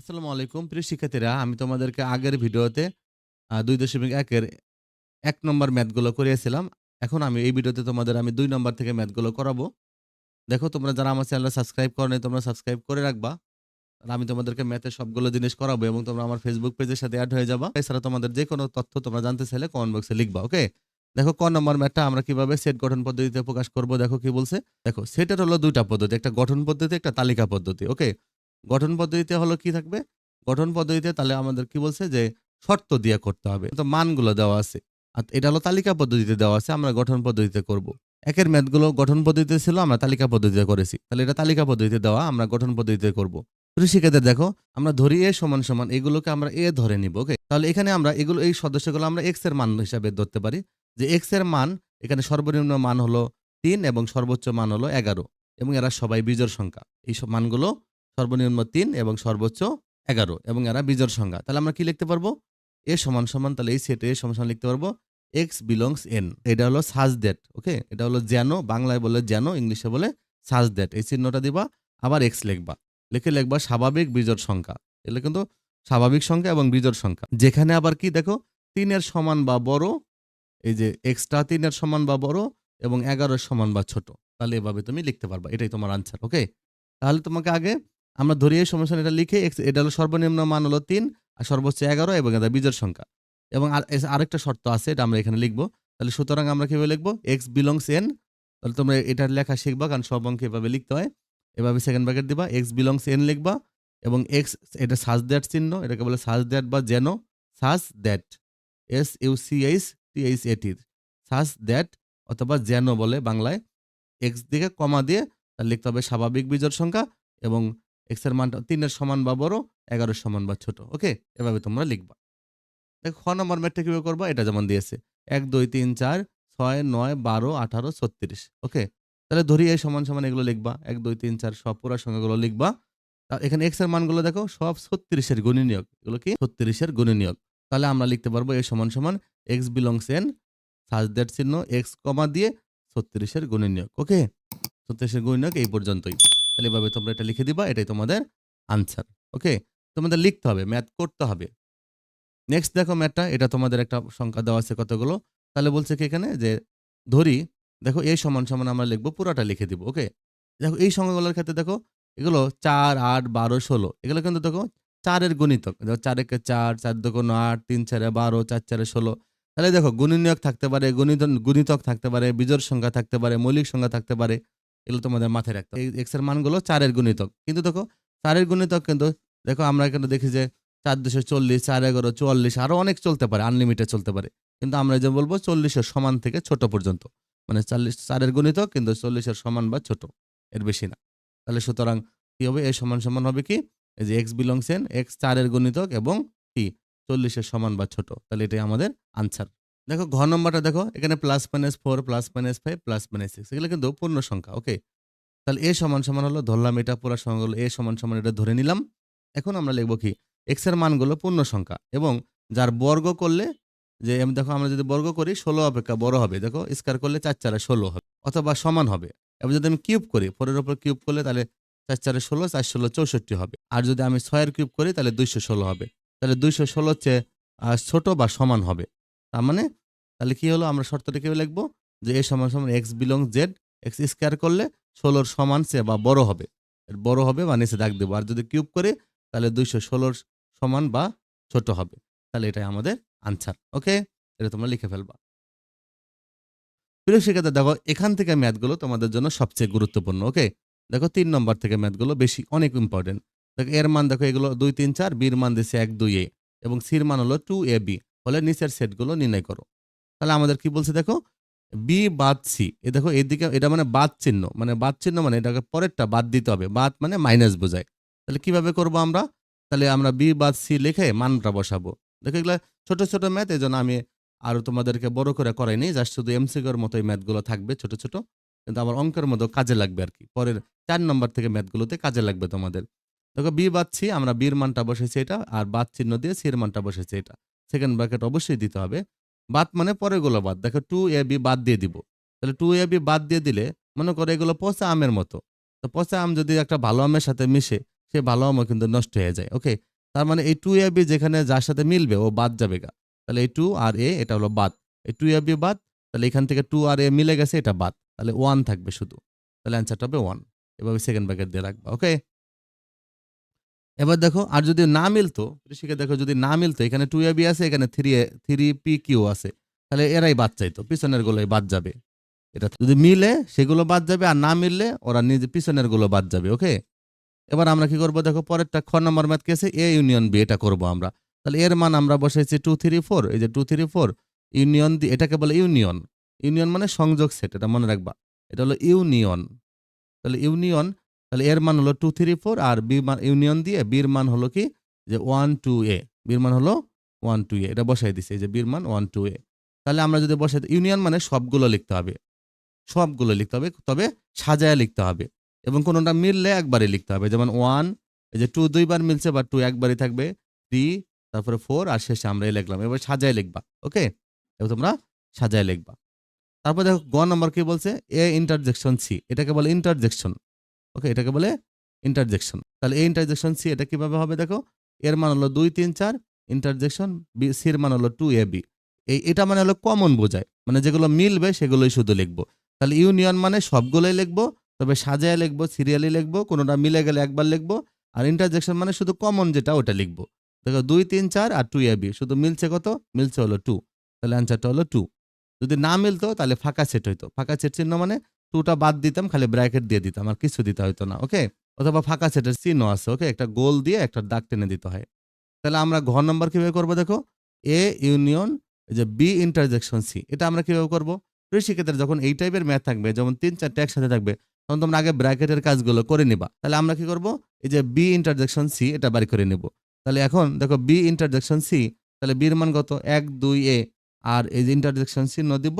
আসসালামু আলাইকুম। প্রিয় শিক্ষার্থীরা, আমি তোমাদেরকে আগের ভিডিওতে দুই দশমিক একের এক নম্বর ম্যাথগুলো করিয়েছিলাম। এখন আমি এই ভিডিওতে তোমাদের আমি দুই নম্বর থেকে ম্যাথগুলো করাবো। দেখো, তোমরা যারা আমার চ্যানেল সাবস্ক্রাইব করো তোমরা সাবস্ক্রাইব করে রাখবা। আর আমি তোমাদেরকে ম্যাথের সবগুলো জিনিস করাবো এবং তোমরা আমার ফেসবুক পেজের সাথে অ্যাড হয়ে যাবা। এছাড়া তোমাদের যে কোনো তথ্য তোমরা জানতে চাইলে কমেন্ট বক্সে লিখবা ওকে দেখো, ক নম্বর ম্যাথটা আমরা কীভাবে সেট গঠন পদ্ধতিতে প্রকাশ করব? দেখো, কি বলছে? দেখো, সেটার হলো দুইটা পদ্ধতি, একটা গঠন পদ্ধতি, একটা তালিকা পদ্ধতি ওকে গঠন পদ্ধতিতে হলো কি থাকবে? গঠন পদ্ধতিতে তাহলে আমাদের কি বলছে যে, শর্ত দিয়ে করতে হবে। তো মানগুলো দেওয়া আছে। আর এটা হলো তালিকা পদ্ধতিতে দেওয়া আছে, আমরা গঠন পদ্ধতিতে করব। একের ম্যাথগুলো গঠন পদ্ধতিতে ছিল, আমরা তালিকা পদ্ধতিতে করেছি। তাহলে এটা তালিকা পদ্ধতিতে দেওয়া, আমরা গঠন পদ্ধতিতে করব। শিক্ষার্থীদের দেখো, আমরা ধরি এ সমান সমান, এগুলোকে আমরা এ ধরে নিব, ওকে? তাহলে এখানে আমরা এগুলো, এই সদস্যগুলো আমরা এক্সের মান হিসাবে ধরতে পারি। যে এক্সের মান, এখানে সর্বনিম্ন মান হলো তিন এবং সর্বোচ্চ মান হলো এগারো এবং এরা সবাই বিজোড় সংখ্যা। এই সব মানগুলো সর্বনিম্ন তিন এবং সর্বোচ্চ এগারো এবং এরা বিজোড় সংখ্যা তাহলে আমরা কি লিখতে পারব? এ সমান সমান, তাহলে এই সেটে সমান সমান লিখতে পারব। এক্স বিলংস এন এটা হলো সাজ দ্যাট ওকে এটা হলো যেন, বাংলায় বলে যেন, ইংলিশে বলে সাজ দ্যাট এই চিহ্নটা দিবা, আবার এক্স লিখবা। লিখে লিখবা স্বাভাবিক বিজোড় সংখ্যা। এগুলো কিন্তু স্বাভাবিক সংখ্যা এবং বিজোড় সংখ্যা। যেখানে আবার কি দেখো? তিনের সমান বা বড়, এই যে এক্সট্রা তিনের সমান বা বড় এবং এগারোর সমান বা ছোট। তাহলে এভাবে তুমি লিখতে পারবা। এটাই তোমার আনসার ওকে তাহলে তোমাকে আগে আমরা ধরি এই সমস্যা এটা লিখে এটা হলো সর্বনিম্ন মান হলো তিন, আর সর্বোচ্চ এগারো, এবং এটা বিজোড় সংখ্যা। এবং আর- আরেকটা শর্ত আছে, এটা আমরা এখানে লিখব। তাহলে সুতরাং আমরা কীভাবে লিখব? এক্স বিলংস এন তাহলে তোমরা এটার লেখা শিখবা, কারণ সব অঙ্কে এভাবে লিখতে হয়। এভাবে সেকেন্ড ব্র্যাকেট দিবা এক্স বিলংস এন লিখবা, এবং এক্স এটা সাজ দ্যাট চিহ্ন, এটাকে বলে সাজ দ্যাট বা যেন such that S U C H T H এটির সাজ দ্যাট অথবা যেন বলে বাংলায়। এক্স দিকে কমা দিয়ে তার লিখতে হবে স্বাভাবিক বিজোড় সংখ্যা, এবং এক্সের মানটা তিনের সমান বা বড়, এগারোর সমান বা ছোট, ওকে? এভাবে তোমরা লিখবা। দেখো, খ নম্বর ম্যাটটা কীভাবে করবা? এটা যেমন দিয়েছে, এক, দুই, তিন, চার, ছয়, নয়, বারো, আঠারো, ছত্রিশ, ওকে? তাহলে ধরি এই সমান সমান এগুলো লিখবা, এক, দুই, তিন, চার, সব পুরা সংখ্যাগুলো লিখবা। এখানে এক্সের মানগুলো দেখো, সব ছত্রিশের গুণী নিয়োগ এগুলো কি? ছত্রিশের গুণী নিয়োগ তাহলে আমরা লিখতে পারব এই সমান সমান x belongs N such that চিহ্ন এক্স কমা দিয়ে ছত্রিশের গুণী নিয়োগ ওকে? ছত্রিশের গুণী নিয়োগ এই পর্যন্তই। তাহলে এভাবে তোমরা এটা লিখে দিবা, এটাই তোমাদের আনসার ওকে তোমাদের লিখতে হবে ম্যাথ করতে হবে। নেক্সট দেখো ম্যাথটা এটা তোমাদের একটা সংখ্যা দেওয়া আছে কতগুলো? তাহলে বলছে কি এখানে? যে ধরি, দেখো এই সমান সমান আমরা লিখব, পুরোটা লিখে দিব ওকে দেখো এই সংখ্যাগুলোর ক্ষেত্রে দেখো, এগুলো চার, আট, বারো, ষোলো, এগুলো কিন্তু দেখো চারের গণিতক, দেখো চার একে চার চার দোকানো আট, তিন চারে বারো, চার চারে ষোলো। তাহলে দেখো গুণনীয়ক থাকতে পারে, গণিত, গুণিতক থাকতে পারে, বিজোড় সংখ্যা থাকতে পারে, মৌলিক সংখ্যা থাকতে পারে এগুলো তোমাদের মাথায় রাখতে হবে। এক্সের মানগুলো চারের গুণিতক। কিন্তু দেখো, চারের গুণিতক কিন্তু, দেখো আমরা এখানে দেখি যে চার দুশো চল্লিশ, চার এগারো চুয়াল্লিশ, আরও অনেক চলতে পারে আনলিমিটেড চলতে পারে। কিন্তু আমরা যে বলব চল্লিশের সমান থেকে ছোট পর্যন্ত। মানে চল্লিশ, চারের গুণিতক কিন্তু চল্লিশের সমান বা ছোট, এর বেশি না। তাহলে সুতরাং কি হবে? এই সমান সমান হবে কি? এই যে এক্স বিলংস এন এক্স চারের গুণিতক এবং কি? চল্লিশের সমান বা ছোট। তাহলে এটাই আমাদের আনসার দেখো ঘ নম্বরটা দেখো, এখানে plus minus four plus minus five plus minus six এগুলো কিন্তু পূর্ণ সংখ্যা ওকে তাহলে এ সমান সমান হলো, ধরলাম এটা পুরো সংখ্যাগুলো এ সমান সমান এটা ধরে নিলাম। এখন আমরা লিখব কি? এক্সের মানগুলো পূর্ণ সংখ্যা এবং যার বর্গ করলে, যে দেখো, আমরা যদি বর্গ করি, ষোলো অপেক্ষা বড় হবে, দেখো স্কোয়ার করলে চার চারে ষোলো হবে, অথবা সমান হবে। এবার যদি আমি কিউব করি ফোরের ওপর কিউব করলে তাহলে চার চারে ষোলো, চার ষোলো চৌষট্টি হবে। আর যদি আমি ছয়ের কিউব করি, তাহলে দুইশো ষোলো হবে। তাহলে দুইশো ষোলো হচ্ছে ছোট বা সমান হবে। তার মানে তাহলে কি হলো? আমরা শর্তটা কীভাবে লিখব? যে এ সমান সমান x belong Z x square করলে ষোলোর সমান সে বা বড় হবে। বড় হবে বা নিচে দাগ দেবো। আর যদি কিউব করি, তাহলে দুইশো ষোলোর সমান বা ছোট হবে। তাহলে এটাই আমাদের আনসার ওকে এটা তোমরা লিখে ফেলবা। প্রিয় শিক্ষার্থী, দেখো, এখান থেকে ম্যাথগুলো তোমাদের জন্য সবচেয়ে গুরুত্বপূর্ণ ওকে দেখো, তিন নম্বর থেকে ম্যাথগুলো বেশি, অনেক ইম্পর্টেন্ট দেখো, এর মান দেখো, এগুলো দুই, তিন, চার বির মান দিচ্ছে এক, দুই এ এবং সির মান হলো টু এ বি ফলে নিচের সেটগুলো নির্ণয় করো। তাহলে আমাদের কি বলছে দেখো? বি বাদ সি এ দেখো, এদিকে এটা মানে বাদ চিহ্ন। মানে বাদ চিহ্ন মানে এটাকে পরেরটা বাদ দিতে হবে। বাদ মানে মাইনাস বোঝায়। তাহলে কীভাবে করব আমরা? তাহলে আমরা বি বাদ সি লিখে মানটা বসাবো। দেখো এগুলো ছোটো ছোটো ম্যাথ এই জন্য আমি আরও তোমাদেরকে বড় করে করাইনি। জাস্ট শুধু এমসিকিউর মতো এই ম্যাথগুলো থাকবে ছোট ছোট। কিন্তু আমার অঙ্কের মতো কাজে লাগবে আর কি। পরের চার নম্বর থেকে ম্যাথগুলোতে কাজে লাগবে তোমাদের। দেখো বি বাদ সি আমরা বির মানটা বসেছি এটা। আর বাদ চিহ্ন দিয়ে সির মানটা বসেছি এটা। সেকেন্ড ব্র্যাকেট অবশ্যই দিতে হবে। বাদ মানে পরেরগুলো বাদ। দেখো টু এ বি বাদ দিয়ে দিব। তাহলে টু এ বি বাদ দিয়ে দিলে মনে করো এগুলো পচা আমের মতো। তো পচা আম যদি একটা ভালো আমের সাথে মিশে, সে ভালো আমও কিন্তু নষ্ট হয়ে যায় ওকে তার মানে এই টু এ বি যেখানে যার সাথে মিলবে, ও বাদ যাবে গা। তাহলে এই টু আর এ এটা হলো বাদ। এই টু এ বি বাদ, তাহলে এখান থেকে টু আর এ মিলে গেছে, এটা বাদ। তাহলে ওয়ান থাকবে শুধু। তাহলে অ্যান্সারটা হবে ওয়ান এভাবে সেকেন্ড ব্র্যাকেট দিয়ে রাখবা ওকে এবার দেখো, আর যদি না মিলতো, ঋষিকে দেখো যদি না মিলতো, এখানে টু এ বি আছে, এখানে three A three P Q আছে, তাহলে এরাই বাদ চাইতো, পিছনের গুলোই বাদ যাবে। এটা যদি মিলে, সেগুলো বাদ যাবে, আর না মিললে, ওরা নিজে পিছনেরগুলো বাদ যাবে, ওকে? এবার আমরা কি করব, দেখো, পরেরটা খ নম্বর ম্যাথ কেসে এ ইউনিয়ন বি এটা করব আমরা। তাহলে এর মান আমরা বসাইছি টু থ্রি ফোর এই যে টু থ্রি ফোর ইউনিয়ন দি, এটাকে বলে ইউনিয়ন ইউনিয়ন মানে সংযোগ সেট এটা মনে রাখবা। এটা হলো ইউনিয়ন তাহলে ইউনিয়ন তাহলে এর মান হলো টু থ্রি ফোর আর বি মান, ইউনিয়ন দিয়ে বির মান হলো কি? যে ওয়ান টু এ বির মান হলো ওয়ান টু এ এটা বসাই দিছে যে বির মান ওয়ান টু এ তাহলে আমরা যদি বসাই, ইউনিয়ন মানে সবগুলো লিখতে হবে। সবগুলো লিখতে হবে, তবে সাজায় লিখতে হবে এবং কোনোটা মিললে একবারই লিখতে হবে। যেমন ওয়ান এই যে টু দুইবার মিলছে বা টু একবারই থাকবে থ্রি তারপরে ফোর আর শেষে আমরা এই লিখলাম। এবার সাজায় লিখবা ওকে এবার তোমরা সাজায় লিখবা। তারপর দেখো, গ নম্বর কি বলছে? এ ইন্টারজেকশন সি এটাকে বলে ইন্টারজেকশন ওকে, এটাকে বলে ইন্টারজেকশন তাহলে এই ইন্টারজেকশন সি এটা কীভাবে হবে দেখো? এর মান হলো দুই, তিন, চার ইন্টারজেকশন বি সির মান হলো টু এ বি এই, এটা মানে হলো কমন বোঝায় মানে যেগুলো মিলবে সেগুলোই শুধু লিখব। তাহলে ইউনিয়ন মানে সবগুলোই লিখব, তবে সাজায় লিখব সিরিয়ালি লিখব, কোনোটা মিলে গেলে একবার লিখব, আর ইন্টারজেকশন মানে শুধু কমন যেটা ওটা লিখব। দেখো, দুই, তিন, চার আর টু এ বি শুধু মিলছে কত? মিলছে হলো টু তাহলে অ্যান্সারটা হলো টু যদি না মিলতো তাহলে ফাঁকা সেট হইতো। ফাঁকা সেট চিহ্ন মানে টুটা বাদ দিতাম, খালি ব্র্যাকেট দিয়ে দিতাম, আর কিছু দিতে হইতো না ওকে অথবা ফাঁকা সেটের চিহ্ন আছে ওকে একটা গোল দিয়ে একটা দাগ টেনে দিতে হয়। তাহলে আমরা ঘর নম্বর কীভাবে করব দেখো? এ ইউনিয়ন যে বি ইন্টারজেকশন সি এটা আমরা কীভাবে করব? কৃষিক্ষেত্রে যখন এই টাইপের ম্যাথ থাকবে, যেমন তিন চারটে একসাথে থাকবে, তখন তোমরা আগে ব্র্যাকেটের কাজগুলো করে নিবা। তাহলে আমরা কি করব? এই যে বি ইন্টারজেকশন সি এটা বাড়ি করে নিব। তাহলে এখন দেখো বি ইন্টারজেকশন সি তাহলে বির মান এক, দুই এ আর এই যে ইন্টারজেকশন চিহ্ন দিব।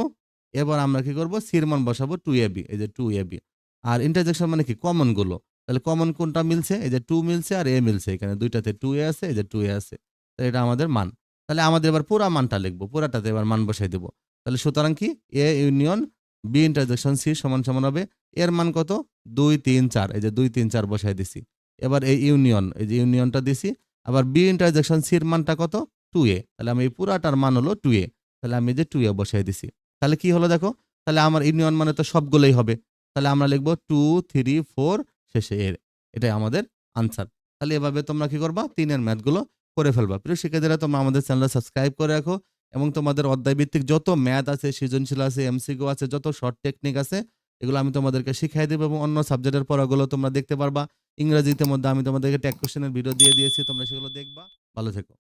এবার আমরা কি করব? সির মান বসাবো টু এ বি এই যে টু এ বি আর ইন্টারজেকশন মানে কি? কমনগুলো। তাহলে কমন কোনটা মিলছে? এই যে টু মিলছে আর এ মিলছে। এখানে দুইটাতে টু এ আছে, এই যে টু এ আছে। তো এটা আমাদের মান। তাহলে আমাদের এবার পুরা মানটা লিখব। পুরাটাতে এবার মান বসাই দেবো। তাহলে সুতরাং কি? A union B intersection C সমান সমান হবে। এর মান কত? দুই, তিন, চার। এই যে দুই, তিন, চার বসাই দিছি। এবার এই ইউনিয়ন এই যে ইউনিয়নটা দিছি। আবার বি ইন্টারজেকশন সির মানটা কত? টু এ তাহলে আমি এই পুরাটার মান হলো টু এ তাহলে আমি যে টু এ বসাই দিছি। তাহলে কি হলো দেখো? তাহলে আমার ইউনিয়ন মানে তো সবগুলোই হবে। তাহলে আমরা লিখব টু থ্রি ফোর শেষে এর। এটাই আমাদের আনসার তাহলে এভাবে তোমরা কি করবা? তিনের ম্যাথগুলো করে ফেলবা। প্রিয় শিক্ষার্থীরা, তোমরা আমাদের চ্যানেল সাবস্ক্রাইব করে রাখো এবং তোমাদের অধ্যায় ভিত্তিক যত ম্যাথ আছে, সৃজনশীল আছে এমসিকিউ আছে, যত শর্ট টেকনিক আছে, এগুলো আমি তোমাদেরকে শিখাই দেবো এবং অন্য সাবজেক্টের পড়াগুলো তোমরা দেখতে পারবা। ইংরেজিতে মধ্যে আমি তোমাদেরকে ট্যাগ কোশ্চেনের ভিডিও দিয়ে দিয়েছি। তোমরা সেগুলো দেখবা। ভালো থেকো।